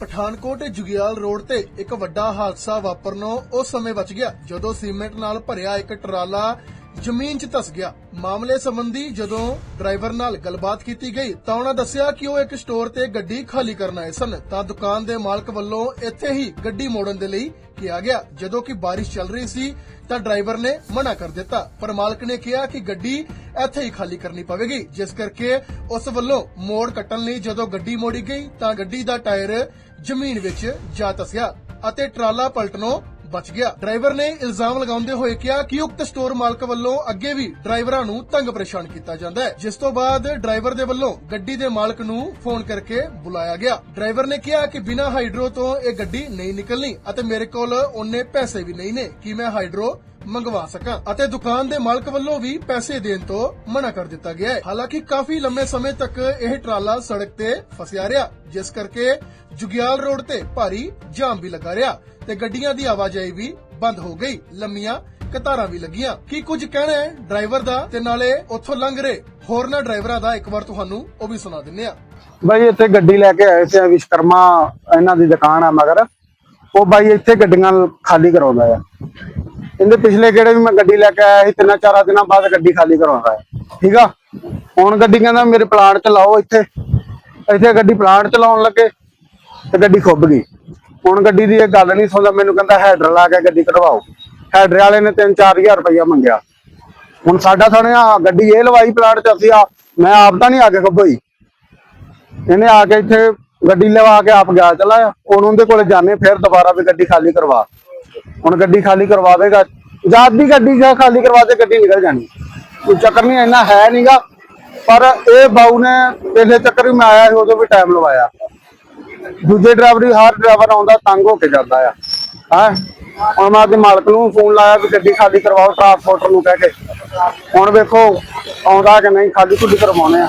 Pathankot Jugial road ਤੇ ਇੱਕ ਵੱਡਾ ਹਾਦਸਾ ਵਾਪਰਨੋਂ ਉਸ ਸਮੇਂ ਬਚ ਗਿਆ, ਜਦੋਂ ਸੀਮੈਂਟ ਨਾਲ ਭਰਿਆ ਇੱਕ ਟਰਾਲਾ ਜ਼ਮੀਨ 'ਚ ਧਸ ਗਿਆ। ਮਾਮਲੇ ਸੰਬੰਧੀ ਜਦੋਂ ਡਰਾਈਵਰ ਨਾਲ ਗੱਲਬਾਤ ਕੀਤੀ ਗਈ, ਤਾਂ ਉਹਨਾਂ ਦੱਸਿਆ ਕਿ ਉਹ ਇੱਕ ਸਟੋਰ ਤੇ ਗੱਡੀ ਖਾਲੀ ਕਰਨ ਆਏ ਸਨ, ਤਾਂ ਦੁਕਾਨ ਦੇ ਮਾਲਕ ਵੱਲੋਂ ਇੱਥੇ ਹੀ ਗੱਡੀ ਮੋੜਨ ਦੇ ਲਈ ਕਿਹਾ ਗਿਆ, ਜਦੋਂ ਕਿ ਬਾਰਿਸ਼ ਚੱਲ ਰਹੀ ਸੀ ਤਾਂ ਡਰਾਈਵਰ ਨੇ ਮਨਾ ਕਰ ਦਿੱਤਾ। ਪਰ ਮਾਲਕ ਨੇ ਕਿਹਾ ਕਿ ਗੱਡੀ ਇੱਥੇ ਹੀ ਖਾਲੀ ਕਰਨੀ ਪਵੇਗੀ, ਜਿਸ ਕਰਕੇ ਉਸ ਵੱਲੋਂ ਮੋੜ ਕੱਟਣ ਲਈ ਜਦੋਂ ਗੱਡੀ ਮੋੜੀ ਗਈ ਤਾਂ ਗੱਡੀ ਦਾ ਟਾਇਰ ਜ਼ਮੀਨ ਵਿੱਚ ਜਾ ਤਸਿਆ ਅਤੇ ਟਰਾਲਾ ਪਲਟਣੋਂ ਬਚ ਗਿਆ। ਡਰਾਈਵਰ ਨੇ ਇਲਜ਼ਾਮ ਲਗਾਉਂਦੇ ਹੋਏ ਕਿਹਾ ਕਿ ਉਕਤ ਸਟੋਰ ਮਾਲਕ ਵੱਲੋਂ ਅੱਗੇ ਵੀ ਡਰਾਈਵਰਾਂ ਨੂੰ ਤੰਗ ਪਰੇਸ਼ਾਨ ਕੀਤਾ ਜਾਂਦਾ ਹੈ, ਜਿਸ ਤੋਂ ਬਾਅਦ ਡਰਾਈਵਰ ਦੇ ਵੱਲੋਂ ਗੱਡੀ ਦੇ ਮਾਲਕ ਨੂੰ ਫੋਨ ਕਰਕੇ ਬੁਲਾਇਆ ਗਿਆ। ਡਰਾਈਵਰ ਨੇ ਕਿਹਾ ਕਿ ਬਿਨਾਂ ਹਾਈਡਰੋ ਤੋਂ ਇਹ ਗੱਡੀ ਨਹੀਂ ਨਿਕਲਣੀ ਅਤੇ ਮੇਰੇ ਕੋਲ ਉਹਨੇ ਪੈਸੇ ਵੀ ਨਹੀਂ ਨੇ। ਕਿ ਮੈਂ ਹਾਈਡਰੋ ਮੰਗਵਾ ਸਕਾਂ ਅਤੇ ਦੁਕਾਨ ਦੇ ਮਾਲਕ ਵੱਲੋਂ ਵੀ ਪੈਸੇ ਦੇਣ ਤੋਂ ਮਨਾ ਕਰ ਦਿੱਤਾ ਗਿਆ ਹੈ। ਹਾਲਾਂਕਿ ਕਾਫੀ ਲੰਮੇ ਸਮੇਂ ਤੱਕ ਇਹ ਟਰਾਲਾ ਸੜਕ ਤੇ ਫਸਿਆ ਰਿਹਾ, ਜਿਸ ਕਰਕੇ ਜੁਗਿਆਲ ਰੋਡ ਤੇ ਭਾਰੀ ਜਾਮ ਵੀ ਲੱਗਾ ਰਿਹਾ ਤੇ ਗੱਡੀਆਂ ਦੀ ਆਵਾਜਾਈ ਵੀ ਬੰਦ ਹੋ ਗਈ। ਲੰਮੀਆਂ ਕਤਾਰਾਂ ਵੀ ਲੱਗੀਆਂ। ਕੀ ਕੁਝ ਕਹਿਣਾ ਹੈ ਡਰਾਈਵਰ ਦਾ? ਤੇ ਨਾਲੇ ਉੱਥੋਂ ਲੰਘ ਰਹੇ ਹੋਰਨਾਂ ਡਰਾਈਵਰਾਂ ਦਾ ਇੱਕ ਵਾਰ ਤੁਹਾਨੂੰ ਉਹ ਵੀ ਸੁਣਾ ਦਿੰਨੇ ਆ ਬਾਈ, ਇੱਥੇ ਗੱਡੀ ਲੈ ਕੇ ਆਏ ਸੀ ਵਿਸ਼ਕਰਮਾ ਇਹਨਾਂ ਦੀ ਦੁਕਾਨ ਆ ਮਗਰ। ਉਹ ਬਾਈ, ਇੱਥੇ ਗੱਡੀਆਂ ਖਾਲੀ ਕਰਾਉਂਦਾ ਆ। ਕਹਿੰਦੇ ਪਿਛਲੇ ਕਿਹੜੇ ਵੀ ਮੈਂ ਗੱਡੀ ਲੈ ਕੇ ਆਇਆ ਸੀ, ਤਿੰਨਾਂ ਚਾਰਾਂ ਦਿਨਾਂ ਬਾਅਦ ਗੱਡੀ ਖਾਲੀ ਕਰਵਾਉਂਦਾ ਹੈ ਠੀਕ ਆ? ਹੁਣ ਗੱਡੀ ਕਹਿੰਦਾ ਮੇਰੇ ਪਲਾਂਟ ਚ ਲਾਓ ਇੱਥੇ। ਇੱਥੇ ਗੱਡੀ ਪਲਾਂਟ ਚ ਲਾਉਣ ਲੱਗੇ ਤੇ ਗੱਡੀ ਖੁੱਬ ਗਈ। ਹੁਣ ਗੱਡੀ ਦੀ ਇਹ ਗੱਲ ਨਹੀਂ ਸੁਣਦਾ, ਮੈਨੂੰ ਕਹਿੰਦਾ ਹੈਡਰ ਲਾ ਕੇ ਗੱਡੀ ਕਢਵਾਓ। ਹੈਡਰ ਵਾਲੇ ਨੇ 3-4000 ਰੁਪਇਆ ਮੰਗਿਆ। ਹੁਣ ਸਾਡਾ ਸੁਣਿਆ ਗੱਡੀ ਇਹ ਲਵਾਈ ਪਲਾਂਟ ਚ ਅਸੀਂ ਆ, ਮੈਂ ਆਪ ਤਾਂ ਨਹੀਂ ਆ ਕੇ ਖੁੱਭਈ ਇਹਨੇ ਆ ਕੇ ਇੱਥੇ ਗੱਡੀ ਲਵਾ ਕੇ ਆਪ ਗਿਆ ਚਲਾ ਹੁਣ ਉਹਦੇ ਕੋਲੇ ਜਾਣੇ, ਫਿਰ ਦੁਬਾਰਾ ਵੀ ਗੱਡੀ ਖਾਲੀ ਕਰਵਾ। ਹੁਣ ਗੱਡੀ ਖਾਲੀ ਕਰਵਾ ਦੇਗਾ ਜਦ ਦੀ ਗੱਡੀ ਜਾ ਖਾਲੀ ਕਰਵਾ ਦੇ ਗੱਡੀ ਨਿਕਲ ਜਾਣੀ। ਕੋਈ ਚੱਕਰ ਨਹੀਂ, ਇੰਨਾ ਹੈ ਨਹੀਂਗਾ ਪਰ ਇਹ ਬਾਊ ਨੇ ਪਹਿਲੇ ਚੱਕਰ ਵੀ ਮੈਂ ਆਇਆ ਸੀ, ਉਦੋਂ ਵੀ ਟਾਈਮ ਲਵਾਇਆ। ਦੂਜੇ ਡਰਾਈਵਰ ਵੀ ਹਰ ਡਰਾਈਵਰ ਆਉਂਦਾ, ਤੰਗ ਹੋ ਕੇ ਜਾਂਦਾ ਆ। ਹਾਂ? ਹੁਣ ਮੈਂ ਆਪਦੇ ਮਾਲਕ ਨੂੰ ਫੋਨ ਲਾਇਆ ਵੀ ਗੱਡੀ ਖਾਲੀ ਕਰਵਾਓ ਟਰਾਂਸਪੋਰਟਰ ਨੂੰ ਕਹਿ ਕੇ। ਹੁਣ ਵੇਖੋ, ਆਉਂਦਾ ਕਿ ਨਹੀਂ, ਖਾਲੀ ਖੁੱਲੀ ਕਰਵਾਉਣੇ ਆ।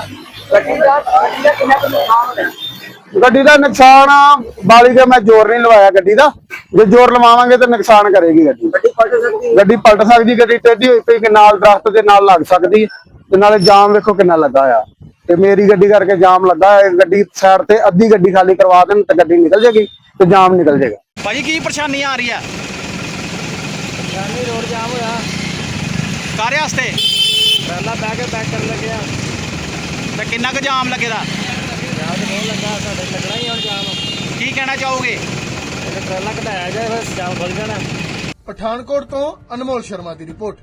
ਗੱਡੀ ਦਾ ਨੁਕਸਾਨ ਬਾਲੀ ਦੇ ਮੈਂ ਜ਼ੋਰ ਨਹੀਂ ਲਵਾਇਆ ਗੱਡੀ ਦਾ। ਜੇ ਜ਼ੋਰ ਲਵਾਵਾਂਗੇ ਤਾਂ ਨੁਕਸਾਨ ਕਰੇਗੀ ਗੱਡੀ। ਗੱਡੀ ਪਲਟ ਸਕਦੀ ਗੱਡੀ ਟੇਢੀ ਹੋਈ ਪਈ ਕਿ ਨਾਲ ਦਰਖਤ ਦੇ ਨਾਲ ਲੱਗ ਸਕਦੀ ਤੇ ਨਾਲੇ ਜਾਮ ਵੇਖੋ ਕਿੰਨਾ ਲੱਗਾ ਆ। ਤੇ ਮੇਰੀ ਗੱਡੀ ਕਰਕੇ ਜਾਮ ਲੱਗਾ ਹੈ ਗੱਡੀ ਸਾਈਡ ਤੇ ਅੱਧੀ ਗੱਡੀ ਖਾਲੀ ਕਰਵਾ ਦੇਣ ਤੇ ਗੱਡੀ ਨਿਕਲ ਜਾਏਗੀ ਤੇ ਜਾਮ ਨਿਕਲ ਜਾਏਗਾ ਭਾਜੀ ਕੀ ਪਰੇਸ਼ਾਨੀ ਆ ਰਹੀ ਆ? ਸ਼ਾਮੀ ਰੋਡ ਜਾਮ ਹੋਇਆ। ਕਾਰੇ ਵਾਸਤੇ? ਪਹਿਲਾਂ ਬਹਿ ਕੇ ਬੈਕ ਕਰਨ ਲੱਗਿਆ ਤੇ ਕਿੰਨਾ ਕੁ ਜਾਮ ਲੱਗੇਦਾ? ਜਾਮ ਤੇ ਬਹੁਤ ਲੱਗਾ ਸਾਡੇ ਲੱਗਣਾ ਹੀ ਹੁਣ ਜਾਮ। ਕੀ ਕਹਿਣਾ ਚਾਹੋਗੇ? ਇਹ ਟਰੇਲਾ ਘਟਾਇਆ ਜਾਏ ਬਸ ਜਾਮ ਖੁੱਲ ਜਾਣਾ। ਪਠਾਨਕੋਟ ਤੋਂ ਅਨਮੋਲ ਸ਼ਰਮਾ ਦੀ ਰਿਪੋਰਟ।